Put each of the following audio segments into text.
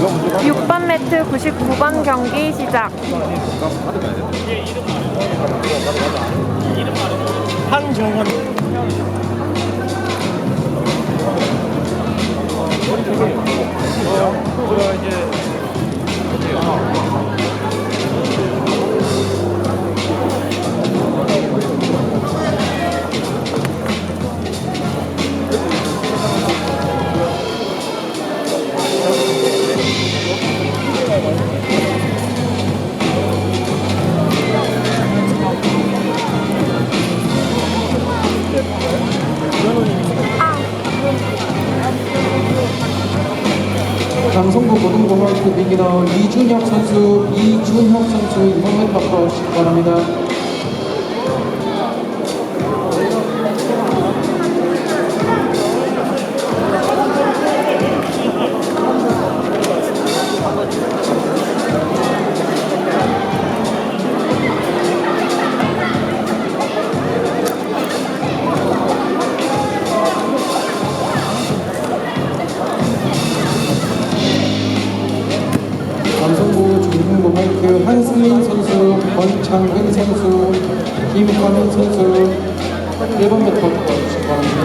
6번 매트 99번 경기 시작. 한정원 강성구 화이트 비기너 이준혁 선수, 이준혁 선수 이번에 앞으로 오시기 바랍니다. 권창근 선수, 김화민 선수 1번부터 오시기 바랍니다.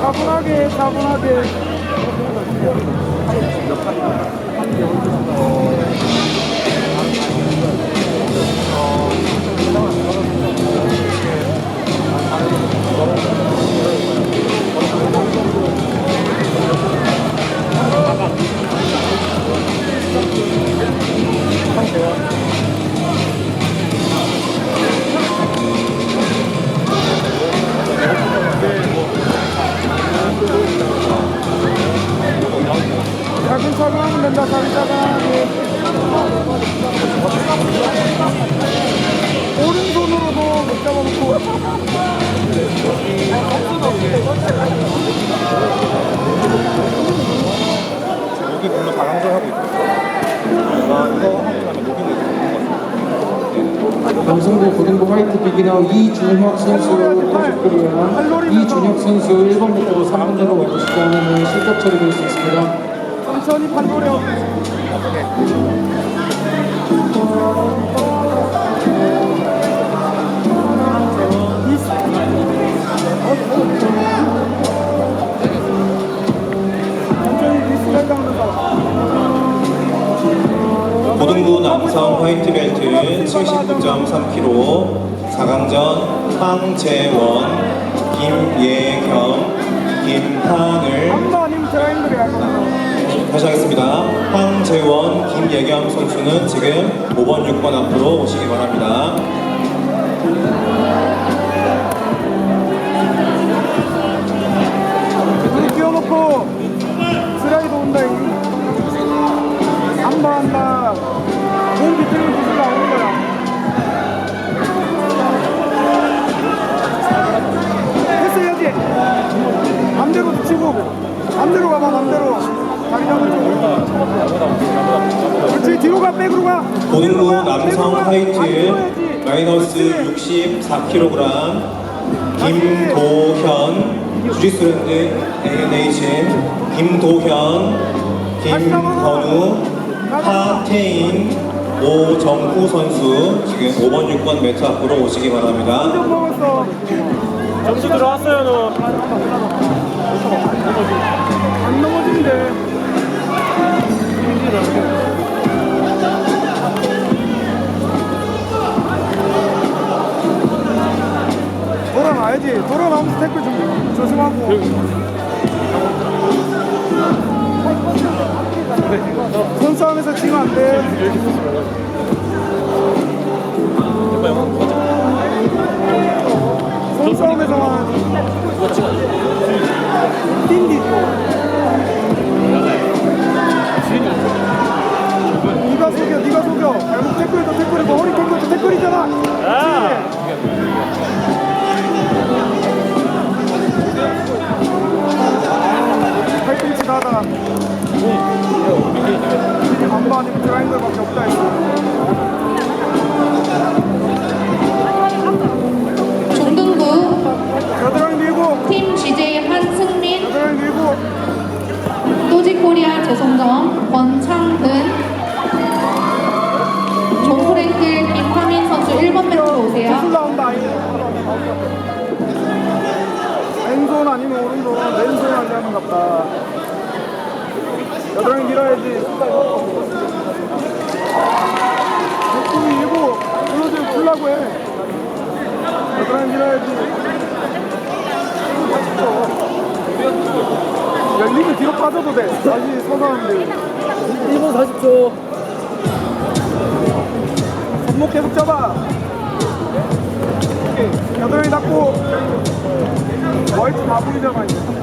차분하게 차분하게 차근차근 하면 된다 차근차근하게 오른손으로도 못 잡아놓고 여기 물론 다강조 하고 있고 내가 이거 하고 나면 있고 남성부 고등부 화이트 비기너 이준혁 선수 코스프리와 이준혁 선수 1번부터 3번으로 오시기 바랍니다. 실격 처리될 수 있습니다. 천천히 잡는다 고등부 남성 화이트 벨트 79.3kg 4강전 황재원 김예경 김한 다시 하겠습니다. 황재원 김예경 선수는 지금 5번 6번 앞으로 오시기 바랍니다. 우리 끼워놓고 슬라이드 온다 한번 한다 몸 비틀고 기술 나오는 거야. 패스해야지. 맘대로 붙이고 맘대로 가봐 맘대로 그렇지 뒤로 가 백으로 가 가, 남성. 화이트 아니, 마이너스 64kg 김도현 주지스랜드 ANH 김도현 김건우 하태인 오정후 선수 지금 5번 6번 매트 앞으로 오시기 바랍니다. 점수 들어왔어요, 너. 안 넘어지면 돼 돌아놔야지. 돌아나면서 태클 좀 조심하고. 손싸움에서 치면 안돼 사람들밖에 없다 했어. 종등부 겨드랑이 밀고 팀 GJ 한승민 겨드랑이 밀고 또지코리아 재성정 권창근 종프랭클 김하민 선수 1번 배로 오세요. 왼손 아니면 오른손 왼손 하려는 갑다. 여드랑이 밀어야지. 목숨이 일고 클로즈를 풀라고 해. 여드랑이 밀어야지. 야 리그 뒤로 빠져도 돼. 다시 서서 하면 돼 1분 40초. 손목 계속 잡아. 오케이. 여드랑이 닫고. 와이트 다 보이잖아 이제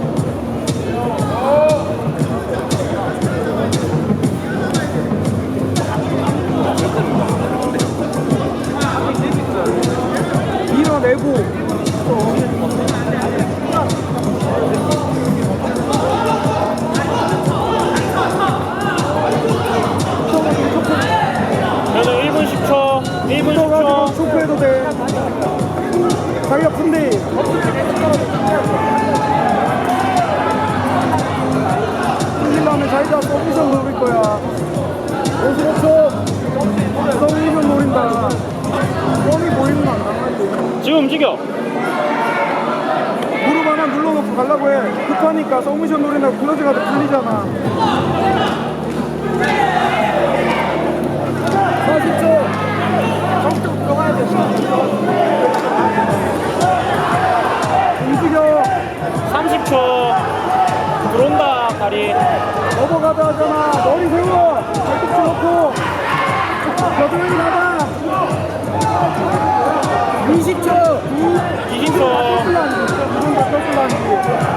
가려고 해. 급하니까 서미션 노린다고 클로즈 가도 풀리잖아. 40초. 정적 들어가야 돼. 움직여. 30초. 들어온다 다리 넘어가자 하잖아. 머리 세워. 발꿈치 놓고. 여드랑이 나가. 20초 20초. 더블란지 이건 다더